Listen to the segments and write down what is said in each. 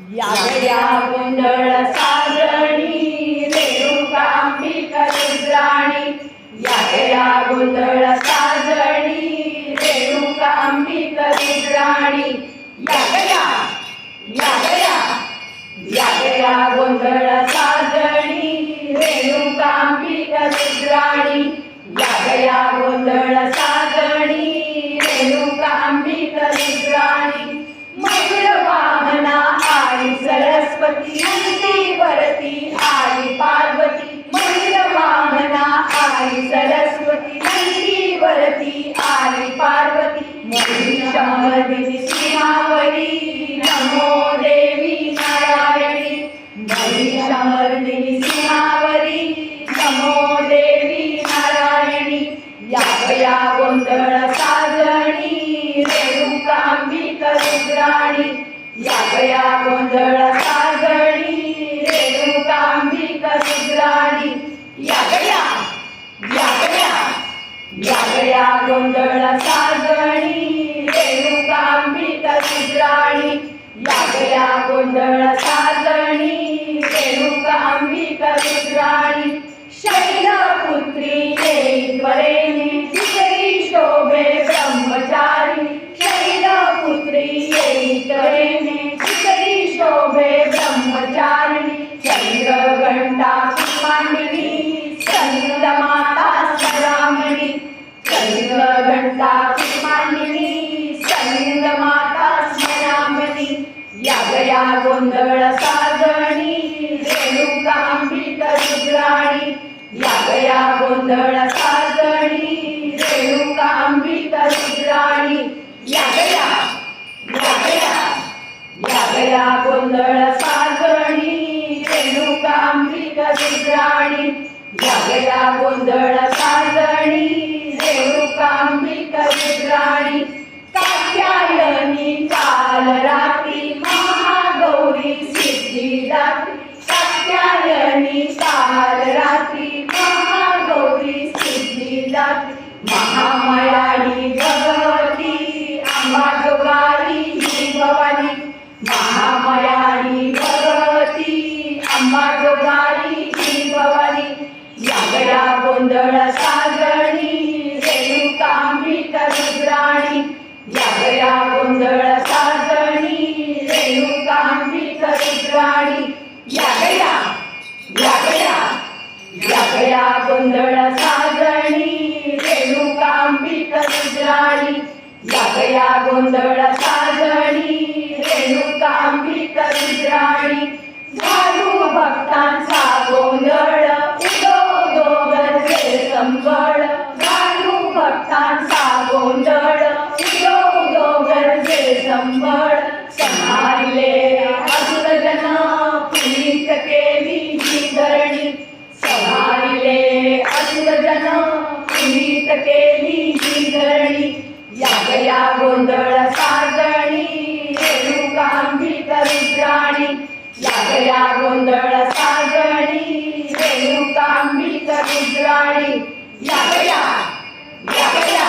या गया गोंधळ साजणी रेणुकांबिका रुद्राणी. या गया साजणी रेणुकांबिका रुद्राणी. या या गोंधळ साजणी रेणुकांबिका रुद्राणी. या गोंधळ साजणी रेणुकांबिका रुद्राणी मयूर वाहना आली वरती आली पार्वती मयूर वाहना आली सरस्वती नंदी वरती आली पार्वती महिषमर्दिनी सीमावरी नमो देवी नारायणी सीमावरी नमो देवी नारायणी या गया गोंधळ साजणी रेणुकांबिका रुद्राणी गोंधळ गोंधळ साजणी रेणुकांबिका रुद्राणी शैलपुत्री येई श्री शोभे ब्रह्मचारी शैलपुत्री येई श्री तिसरी शोभे ब्रह्मचारिणी चंद्रघंटा मांडवी माता सरामणी चंद्रघंटा या गोंधळ साजणी रेणुकांबिका रुद्राणी. या गया गोंधळ साजणी रेणुकांबिका रुद्राणी. या गया या गया या गया गोंधळ साजणी रेणुकांबिका रुद्राणी. या गया गोंधळ सिद्धिदात्री महामायाही भगवती अंबाजोगाई भवानी. महामायाही भगवती अंबाजोगाई भवानी. या गोंधळ मंगळ साजणी रेणुकांबिक विद्राणी झाडू भक्तांचा गोंधळ उदो दोघे संबळ झाडू भक्तांचा गोंधळ उदो दोघे गरजे संबळ संभाळले असुरजन पुनीत केली ही धरणी. संभाळले असुरजन पुनीत केली ही धरणी. या गया गोंधळ या गया या गया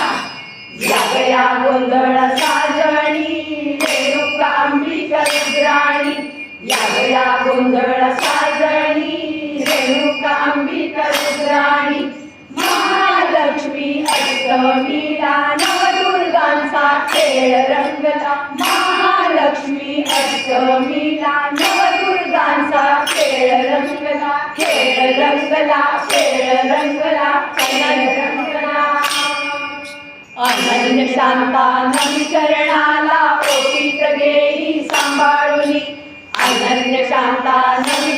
या गया गोंधळ साजणी रेणुकांबिका रुद्राणी या गया गोंधळ साजणी रेणुकांबिका रुद्राणी महालक्ष्मी अष्टमीला नवदुर्गांचा खेळ रंगला महालक्ष्मी अष्टमीला नवदुर्गांचा खेळ रंगला खेळ रंगला अनन्य शांता नवी चरणाला ओटीत घेई सांभाळून अनन्य शांता नवी